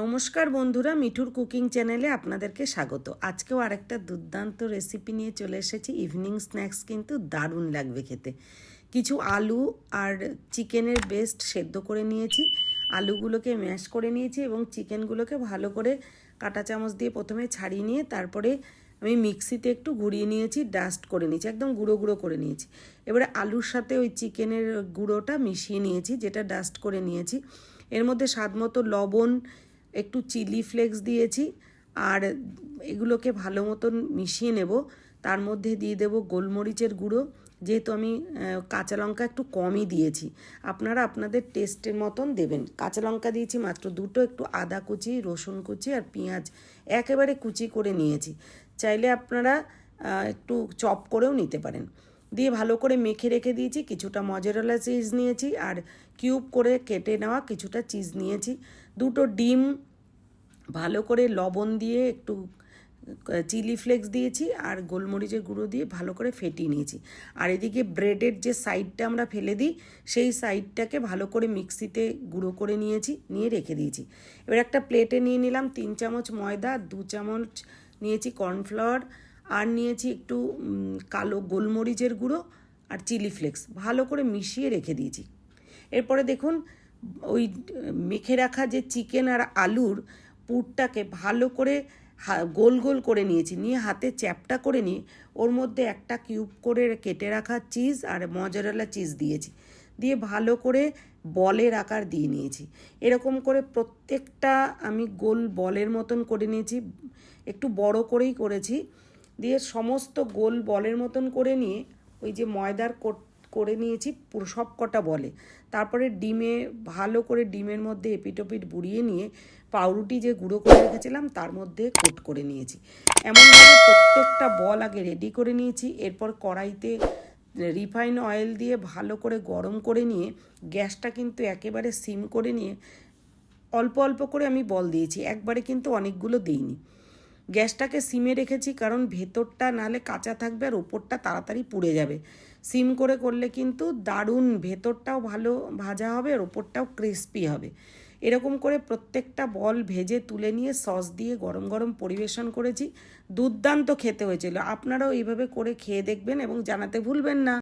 নমস্কার বন্ধুরা, মিঠুর কুকিং চ্যানেলে আপনাদেরকে স্বাগত। আজকেও আরেকটা দুর্দান্ত রেসিপি নিয়ে চলে এসেছি। ইভিনিং স্ন্যাক্স কিন্তু দারুণ লাগবে খেতে। কিছু আলু আর চিকেনের বেস্ট সেদ্ধ করে নিয়েছি। আলুগুলোকে ম্যাশ করে নিয়েছি এবং চিকেনগুলোকে ভালো করে কাঁটা চামচ দিয়ে প্রথমে ছাড়িয়ে নিয়ে তারপরে আমি মিক্সিতে একটু ঘুরিয়ে নিয়েছি ডাস্ট করে নিয়েছি, একদম গুঁড়ো গুঁড়ো করে নিয়েছি। এবারে আলুর সাথে ওই চিকেনের গুঁড়োটা মিশিয়ে নিয়েছি, যেটা ডাস্ট করে নিয়েছি। এর মধ্যে স্বাদ মতো লবণ একটু চিলি ফ্লেক্স দিয়েছি আর এগুলোকে ভালো মতন মিশিয়ে নেব। তার মধ্যে দিয়ে দেব গোলমরিচের গুঁড়ো। যেহেতু আমি কাঁচা লঙ্কা একটু কমই দিয়েছি। আপনারা আপনাদের টেস্টের মতন দেবেন। কাঁচা লঙ্কা দিয়েছি মাত্র দুটো, একটু আদা কুচি, রসুন কুচি আর পেঁয়াজ একেবারে কুচি করে নিয়েছি। চাইলে আপনারা একটু চপ করেও নিতে পারেন। দিয়ে ভালো করে মেখে রেখে দিয়েছি, কিছুটা মজারেলা চিজ নিয়েছি আর কিউব করে কেটে নেওয়া কিছুটা চিজ নিয়েছি। দুটো ডিম ভালো করে লবণ দিয়ে একটু চিলি ফ্লেক্স দিয়েছি আর গোলমরিচের গুঁড়ো দিয়ে ভালো করে ফেটিয়ে নিয়েছি। আর এদিকে ব্রেডের যে সাইডটা আমরা ফেলে দিই, সেই সাইডটাকে ভালো করে মিক্সিতে গুঁড়ো করে নিয়েছি, নিয়ে রেখে দিয়েছি। এবার একটা প্লেটে নিয়ে নিলাম তিন চামচ ময়দা, দু চামচ নিয়েছি কর্নফ্লাওয়ার আর নিয়েছি একটু কালো গোলমরিচের গুঁড়ো আর চিলি ফ্লেক্স। ভালো করে মিশিয়ে রেখে দিয়েছি। এরপরে দেখুন, ওই, মেখে রাখা যে চিকেন আর আলুর পুরটাকে ভালো করে গোল গোল করে নিয়েছি। নিয়ে হাতে চ্যাপটা করে নিয়ে ওর মধ্যে একটা কিউব করে কেটে রাখা চিজ আর মজারেলা চিজ দিয়েছি। দিয়ে ভালো করে বলের আকার দিয়ে নিয়েছি। এরকম করে প্রত্যেকটা আমি গোল বলের মতন করে নিয়েছি। একটু বড় করেই করেছি। দিয়ে সমস্ত গোল বলের মতন করে নিয়ে ওই যে ময়দার করে নিয়েছি সব কটা বলে। তারপরে ডিমে ভালো করে ডিমের মধ্যে এপিটোপিট বুড়িয়ে নিয়ে পাউরুটি যে গুঁড়ো করে রেখেছিলাম, তার মধ্যে কোট করে নিয়েছি। এমনভাবে প্রত্যেকটা বল আগে রেডি করে নিয়েছি, এরপর কড়াইতে রিফাইন অয়েল দিয়ে ভালো করে গরম করে নিয়ে গ্যাসটা কিন্তু একেবারে সিম করে নিয়ে অল্প অল্প করে আমি বল দিয়েছি, একবারে কিন্তু অনেকগুলো দিইনি। গ্যাসটাকে সিমে রেখেছি কারণ ভেতরটা নালে কাঁচা থাকবে আর ওপরটা তাড়াতাড়ি পুড়ে যাবে। সিম করে করলে কিন্তু দারুণ ভেতরটাও ভালো ভাজা হবে আর ওপরটাও ক্রিস্পি হবে। এরকম করে প্রত্যেকটা বল ভেজে তুলে নিয়ে সস দিয়ে গরম গরম পরিবেশন করেছি। দুর্দান্ত খেতে হয়েছিল। আপনারাও এইভাবে করে খেয়ে দেখবেন এবং জানাতে ভুলবেন না।